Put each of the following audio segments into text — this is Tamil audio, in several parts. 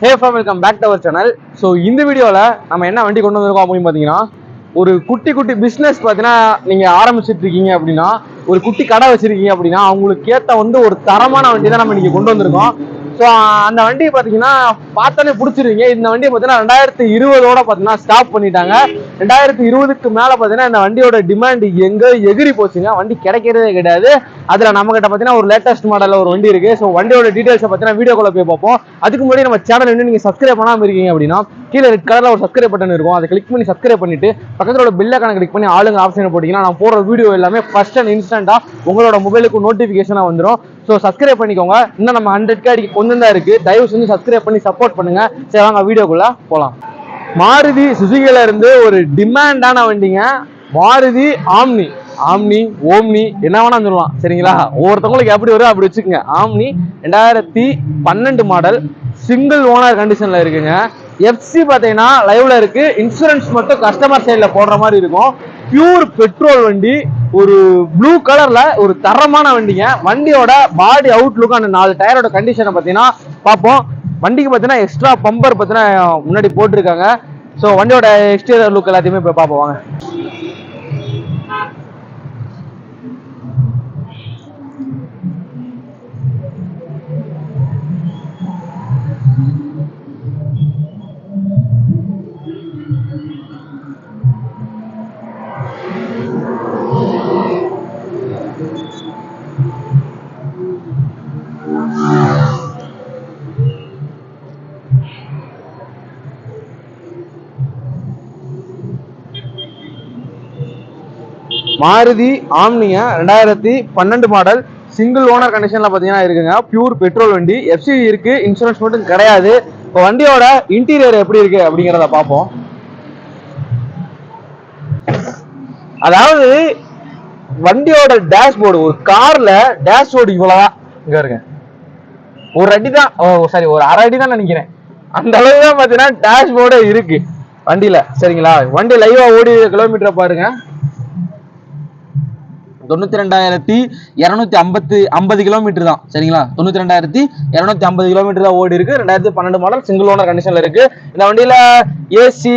Hey for welcome back to our channel so இந்த வீடியோவில் நம்ம என்ன வண்டி கொண்டு வந்திருக்கோம் அப்படின்னு பார்த்தீங்கன்னா ஒரு குட்டி குட்டி பிஸ்னஸ் பார்த்தீங்கன்னா நீங்கள் ஆரம்பிச்சிட்டு இருக்கீங்க அப்படின்னா ஒரு குட்டி கடை வச்சிருக்கீங்க அப்படின்னா அவங்களுக்கு ஏற்ற வந்து ஒரு தரமான வண்டி தான் நம்ம இன்னைக்கு கொண்டு வந்திருக்கோம். ஸோ அந்த வண்டியை பார்த்தீங்கன்னா பார்த்தாலே பிடிச்சிருவீங்க. இந்த வண்டியை பார்த்தீங்கன்னா ரெண்டாயிரத்தி இருபதோட பார்த்தீங்கன்னா ஸ்டாப் பண்ணிட்டாங்க. ரெண்டாயிரத்தி இருபதுக்கு மேலே பார்த்தீங்கன்னா இந்த வண்டியோட டிமாண்ட் எங்கே எகிரி போச்சுங்க. வண்டி கிடைக்கிறதே கிடையாது. அதில் நம்மகிட்ட பார்த்தீங்கன்னா ஒரு லேட்டஸ்ட் மாடலில் ஒரு வண்டி இருக்குது ஸோ வண்டியோட டீட்டெயில்ஸை பார்த்தீங்கன்னா வீடியோக்குள்ள போய் பார்ப்போம். அதுக்கு முன்னாடி நம்ம சேனல் இன்னும் நீங்கள் சப்ஸ்கிரைப் பண்ணாமல் இருக்கீங்க அப்படின்னா கீழே ரெட் கலரில் ஒரு சப்ஸ்கிரைப் பட்டன் இருக்கும். அதை கிளிக் பண்ணி சப்ஸ்கிரைப் பண்ணிட்டு பக்கத்தில் ஒரு பில்லை கணக்கு கிளிக் பண்ணி ஆளுங்க ஆப்ஷன் போட்டிங்கன்னா நான் போடுற வீடியோ எல்லாமே ஃபஸ்ட் அண்ட் இன்ஸ்டண்ட்டாக உங்களோட மொபைலுக்கு நோட்டிஃபிகேஷனாக வந்துடும் ஸோ சப்ஸ்கிரைப் பண்ணிக்கோங்க. இன்னும் நம்ம ஹண்ட்ரட் கே அடிக்க கொஞ்சம் தான் இருக்கு. தயவு செஞ்சு சப்ஸ்கிரைப் பண்ணி சப்போர்ட் பண்ணுங்க. சரி வாங்க வீடியோக்குள்ள போகலாம் மாருதி சுசுகில இருந்து ஒரு டிமாண்டான வண்டிங்க. மாருதி ஆம்னி ஆம்னி ஓம்னி என்ன வேணா சொல்லலாம் சரிங்களா? ஒவ்வொருத்தவங்களுக்கு எப்படி வரும் அப்படி வச்சுக்கோங்க. ஆம்னி ரெண்டாயிரத்தி பன்னெண்டு மாடல் சிங்கிள் ஓனர் கண்டிஷன்ல இருக்குங்க. எஃப்சி பார்த்தீங்கன்னா லைவ்ல இருக்கு. இன்சூரன்ஸ் மட்டும் கஸ்டமர் சைடில் போடுற மாதிரி இருக்கும். பியூர் பெட்ரோல் வண்டி. ஒரு ப்ளூ கலர்ல ஒரு தரமான வண்டிங்க. வண்டியோட பாடி அவுட்லுக் அந்த நாலு டயரோட கண்டிஷனை பார்த்தீங்கன்னா பார்ப்போம் வண்டிக்கு பார்த்தீங்கன்னா எக்ஸ்ட்ரா பம்பர் பார்த்தீங்கன்னா முன்னாடி போட்டிருக்காங்க. ஸோ வண்டியோட எக்ஸ்டீரியர் லுக் எல்லாத்தையுமே போய் பார்ப்போம் வாங்க. மாருதி ஆம்னிங்க ரெண்டாயிரத்தி பன்னெண்டு மாடல் சிங்கிள் ஓனர் கண்டிஷன்ல பாத்தீங்கன்னா இருக்குங்க. பியூர் பெட்ரோல் வண்டி. எஃப்சி இருக்கு. இன்சூரன்ஸ் மட்டும் கிடையாது. இப்போ வண்டியோட இன்டீரியர் எப்படி இருக்கு அப்படிங்கிறத பார்ப்போம். அதாவது வண்டியோட டேஷ்போர்டு ஒரு கார்ல டேஷ்போர்டு இவ்வளவுதான். இங்க இருங்க. ஒரு அடி தான் ஓ சாரி ஒரு அரை அடி தான் நினைக்கிறேன். அந்த அளவு தான் பாத்தீங்கன்னா டேஷ்போர்டே இருக்கு. வண்டியில. சரிங்களா? வண்டி லைவா ஓடி கிலோமீட்டர் பாருங்க. தொண்ணூத்தி ரெண்டாயிரத்தி இரநூத்தி ஐம்பத்தி ஐம்பது கிலோமீட்டர் தான். சரிங்களா? தொண்ணூத்தி ரெண்டாயிரத்தி இரநூத்தி ஐம்பது கிலோமீட்டர் தான் ஓடி இருக்கு. ரெண்டாயிரத்தி பன்னெண்டு மாடல் சிங்கிள் ஓனர் கண்டிஷன்ல இருக்கு. இந்த வண்டியில ஏசி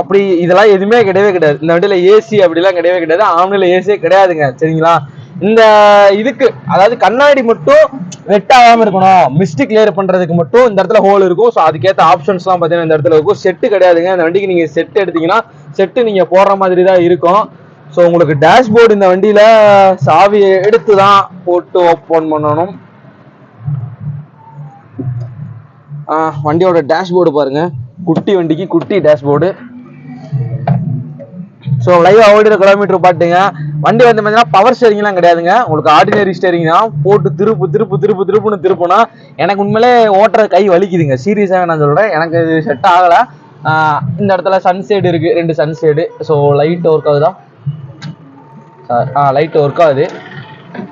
அப்படி இதெல்லாம் எதுவுமே கிடையவே கிடையாது. இந்த வண்டியில ஏசி அப்படிலாம் கிடையவே கிடையாது. ஆம்னில ஏசியே கிடையாதுங்க. சரிங்களா? இந்த இதுக்கு அதாவது கண்ணாடி மட்டும் வெட் ஆகாம இருக்கணும். மிஸ்டிக் கிளியர் பண்றதுக்கு மட்டும் இந்த இடத்துல ஹோல் இருக்கும். ஸோ அதுக்கேற்ற ஆப்ஷன்ஸ்லாம் பார்த்தீங்கன்னா இந்த இடத்துல இருக்கும். செட்டு கிடையாதுங்க. இந்த வண்டிக்கு நீங்க செட் எடுத்தீங்கன்னா செட்டு நீங்க போடுற மாதிரி தான் இருக்கும். ஸோ உங்களுக்கு டேஷ்போர்டு இந்த வண்டியில் சாவியை எடுத்து தான் போட்டு ஓப்பன் பண்ணணும். வண்டியோட டேஷ்போர்டு பாருங்க. குட்டி வண்டிக்கு குட்டி டேஷ்போர்டு ஸோ லைவ் ஓடிற கிலோமீட்டர் பாட்டுங்க. வண்டி வந்து பார்த்தீங்கன்னா பவர் ஸ்டேரிங்லாம் கிடையாதுங்க. உங்களுக்கு ஆர்டினரி ஸ்டேரிங் தான். போட்டு திருப்பு திருப்பு திருப்பு திருப்புன்னு திருப்புனா எனக்கு உண்மையிலே ஓட்டுற கை வலிக்குதுங்க. சீரியஸாக நான் சொல்கிறேன் எனக்கு இது செட் ஆகலை. இந்த இடத்துல சன்சைடு இருக்குது ரெண்டு சன்சைடு ஸோ லைட் ஒர்க் ஆகுதா ஆ லைட் ஒர்க் ஆகுது.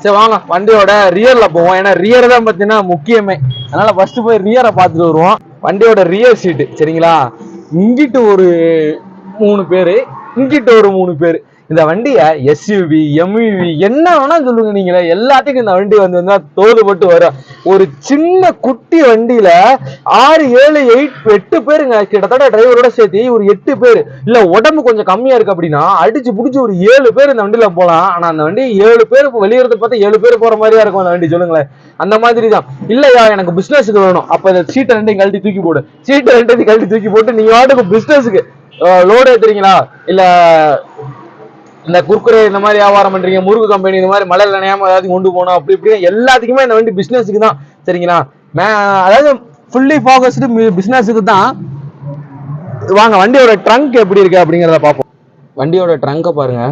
சரி வாங்க. வண்டியோட ரியர்ல போவோம். ஏன்னா ரியர் தான் பார்த்தீங்கன்னா முக்கியமே. அதனால ஃபர்ஸ்ட் போய் ரியரை பார்த்துட்டு வருவோம். வண்டியோட ரியர் சீட்டு சரிங்களா? இங்கிட்டு ஒரு மூணு பேரு இங்கிட்டு ஒரு மூணு பேர். இந்த வண்டியை எஸ்யூவி எம்யூவி என்ன வேணா சொல்லுங்க நீங்களே. எல்லாத்துக்கும் இந்த வண்டி வந்து வந்தா தோதுபட்டு வரும். ஒரு சின்ன குட்டி வண்டியில ஆறு ஏழு எயிட் எட்டு பேருங்க. கிட்டத்தட்ட டிரைவரோட சேர்த்து ஒரு எட்டு பேர். இல்ல உடம்பு கொஞ்சம் கம்மியா இருக்கு அப்படின்னா அடிச்சு பிடிச்சி ஒரு ஏழு பேர் இந்த வண்டியில போலாம். ஆனா அந்த வண்டி ஏழு பேர் வெளியிறத பார்த்தா ஏழு பேர் போற மாதிரியா இருக்கும் அந்த வண்டி சொல்லுங்களேன். அந்த மாதிரி தான் இல்லையா எனக்கு பிசினஸுக்கு வேணும். அப்ப இந்த சீட்டை ரெண்டையும் கழட்டி தூக்கி போடு. சீட்டை ரெண்டையும் கழட்டி தூக்கி போட்டு நீங்க வாட்டுக்கு பிசினஸுக்கு லோடு ஏத்துறீங்களா? இல்ல இந்த குர்குரே இந்த மாதிரி வியாபாரம் பண்றீங்க முருகு கம்பெனி இந்த மாதிரி மழை நினையாம ஏதாவது கொண்டு போகணும் அப்படி இப்படி எல்லாத்துக்குமே இந்த வண்டி பிசினஸுக்கு தான் சரிங்களா? மே அதாவது ஃபுல்லி ஃபோக்கஸ்டு பிசினஸுக்கு தான். வாங்க வண்டியோட ட்ரங்க் எப்படி இருக்கு அப்படிங்கிறத பார்ப்போம். வண்டியோட ட்ரங்கை பாருங்க.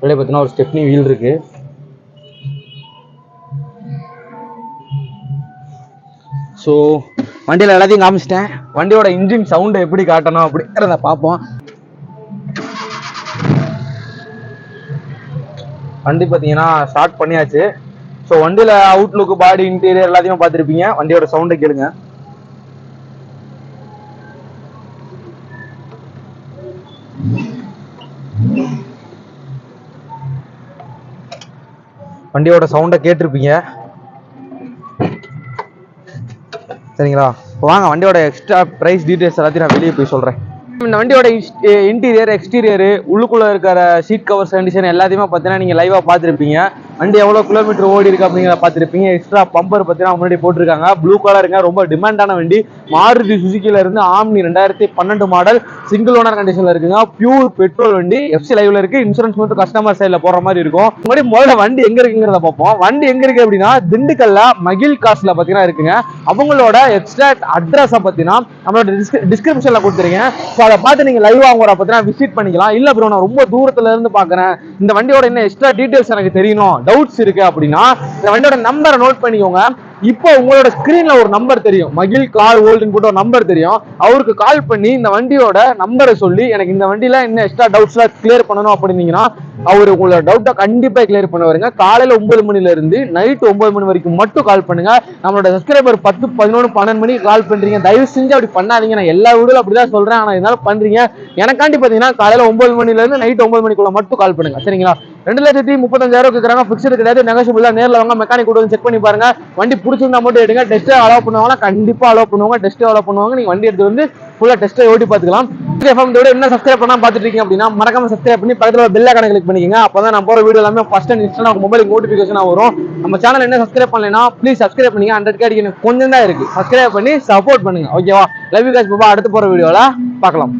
வெளியே பார்த்தீங்கன்னா ஒரு ஸ்டெப்னி வீல் இருக்கு. ஸோ வண்டியில் எல்லாத்தையும் காமிச்சிட்டேன். வண்டியோட இன்ஜின் சவுண்டை எப்படி காட்டணும் அப்படிங்கிறத பார்ப்போம். வண்டி பார்த்தீங்கன்னா ஸ்டார்ட் பண்ணியாச்சு. ஸோ வண்டியில் அவுட்லுக்கு பாடி இன்டீரியர் எல்லாத்தையும் பார்த்துருப்பீங்க. வண்டியோட சவுண்டை கேளுங்க. வண்டியோட சவுண்டை கேட்டிருப்பீங்க. சரிங்களா? வாங்க வண்டியோட எக்ஸ்ட்ரா ப்ரைஸ் டீட்டெயில்ஸ் எல்லாத்தையும் நான் வெளியே போய் சொல்கிறேன் இந்த வண்டியோட இன்டீரியர் எக்ஸ்டீரியர் உள்ளுக்குள்ள இருக்கிற சீட் கவர்ஸ் கண்டிஷன் எல்லாத்தையுமே பார்த்தீங்கன்னா நீங்கள் லைவாக பார்த்துருப்பீங்க. வண்டி எவ்வளோ கிலோமீட்டர் ஓடி இருக்கு அப்படிங்கிறத பார்த்துருப்பீங்க. எக்ஸ்ட்ரா பம்பர் பார்த்தீங்கன்னா முன்னாடி போட்டிருக்காங்க. ப்ளூ கலருங்க ரொம்ப டிமாண்டான வண்டி. மாருதி சுசுக்கில இருந்து ஆம்னி ரெண்டாயிரத்தி பன்னெண்டு மாடல் சிங்கிள் ஓனர் கண்டிஷன்ல இருக்குங்க. பியூர் பெட்ரோல் வண்டி. எஃப்சி லைவ்ல இருக்கு. இன்சூரன்ஸ் மட்டும் கஸ்டமர் சைடில் போற மாதிரி இருக்கும். முன்னாடி முதல்ல வண்டி எங்க இருக்குங்கிறத பார்ப்போம். வண்டி எங்க இருக்கு அப்படின்னா திண்டுக்கல்ல மகிழ் காசுல பார்த்தீங்கன்னா இருக்குங்க. அவங்களோட எக்ஸ்ட்ரா அட்ரஸை பார்த்தீங்கன்னா நம்மளோட டிஸ்கிரிப்ஷன்ல கொடுத்துருக்கேன். ஸோ அதை பார்த்து நீங்க லைவ் அவங்க பார்த்தீங்கன்னா விசிட் பண்ணிக்கலாம். இல்ல ப்ரோ நான் ரொம்ப தூரத்துல இருந்து பார்க்குறேன் இந்த வண்டியோட என்ன எக்ஸ்ட்ரா டீடைல்ஸ் எனக்கு தெரியணும். டவுட்ஸ் இருக்கு அப்படின்னா இந்த வண்டியோட நம்பரை நோட் பண்ணிக்கோங்க. இப்போ உங்களோட ஸ்கிரீன்ல ஒரு நம்பர் தெரியும். மகிழ் கார் ஓல்டுன்னு போட்டு ஒரு நம்பர் தெரியும். அவருக்கு கால் பண்ணி இந்த வண்டியோட நம்பரை சொல்லி எனக்கு இந்த வண்டியில என்ன எக்ஸ்ட்ரா டவுட்ஸ்லாம் கிளியர் பண்ணணும் அப்படின்னீங்கன்னா அவர் உங்களோட டவுட்டை கண்டிப்பா கிளியர் பண்ணுவாருங்க. காலையில ஒன்பது மணில இருந்து நைட் ஒன்பது மணி வரைக்கும் மட்டும் கால் பண்ணுங்க. நம்மளோட சப்ஸ்கிரைபர் பத்து பதினொன்று பன்னெண்டு மணிக்கு கால் பண்றீங்க. தயவு செஞ்சு அப்படி பண்ணாதீங்க. நான் எல்லா வீடியோல அப்படிதான் சொல்றேன். ஆனா இருந்தாலும் பண்றீங்க. எனக்காண்டி பாத்தீங்கன்னா காலையில ஒன்பது மணில இருந்து நைட் ஒன்பது மணிக்குள்ள மட்டும் கால் பண்ணுங்க. சரிங்களா? ரெண்டு லட்சத்தி முப்பத்தஞ்சாயிரம் கேட்குறாங்க ஃபிக்ஸ்டு கிடையாது. நெகோஷியபிள் நேரில் வாங்க. மெக்கானிக் கூட செக் பண்ணி பாருங்க. வண்டி பிடிச்சிருந்தா மட்டும் எடுங்க. டெஸ்ட்டே அலோவ் பண்ணுவாங்க கண்டிப்பாக அலோவ் பண்ணுவாங்க. டெஸ்ட்டே அலோவ் பண்ணுவாங்க. நீங்கள் வண்டி எடுத்து வந்து ஃபுல்லாக டெஸ்ட்டை ஓட்டி பார்த்துக்கலாம். எஃப்எம் விட என்ன சப்ஸ்கிரைப் பண்ணால் பார்த்துட்டு இருக்கீங்க அப்படின்னா மறக்காம சப்ஸ்கிரைப் பண்ணி பக்கத்தில் பெல் ஐக்கான கிளிக் பண்ணிக்கங்க. அப்பதான் நான் போகிற வீடியோ எல்லாமே ஃபஸ்ட் அண்ட் இன்ஸ்டா மொபைல் நோட்டிஃபிகேஷனாக வரும். நம்ம சேனல் என்ன சப்ஸ்கிரைப் பண்ணலைன்னா ப்ளீஸ் சப்ஸ்கிரைப் பண்ணி ஹண்ட்ரட் கேடி எனக்கு கொஞ்சம் தான் இருக்குது சப்ஸ்கிரைப் பண்ணி சப்போர்ட் பண்ணுங்க. ஓகேவா லவ் யூ காஸ் பாபா அடுத்து போற வீடியோவில் பார்க்கலாம்.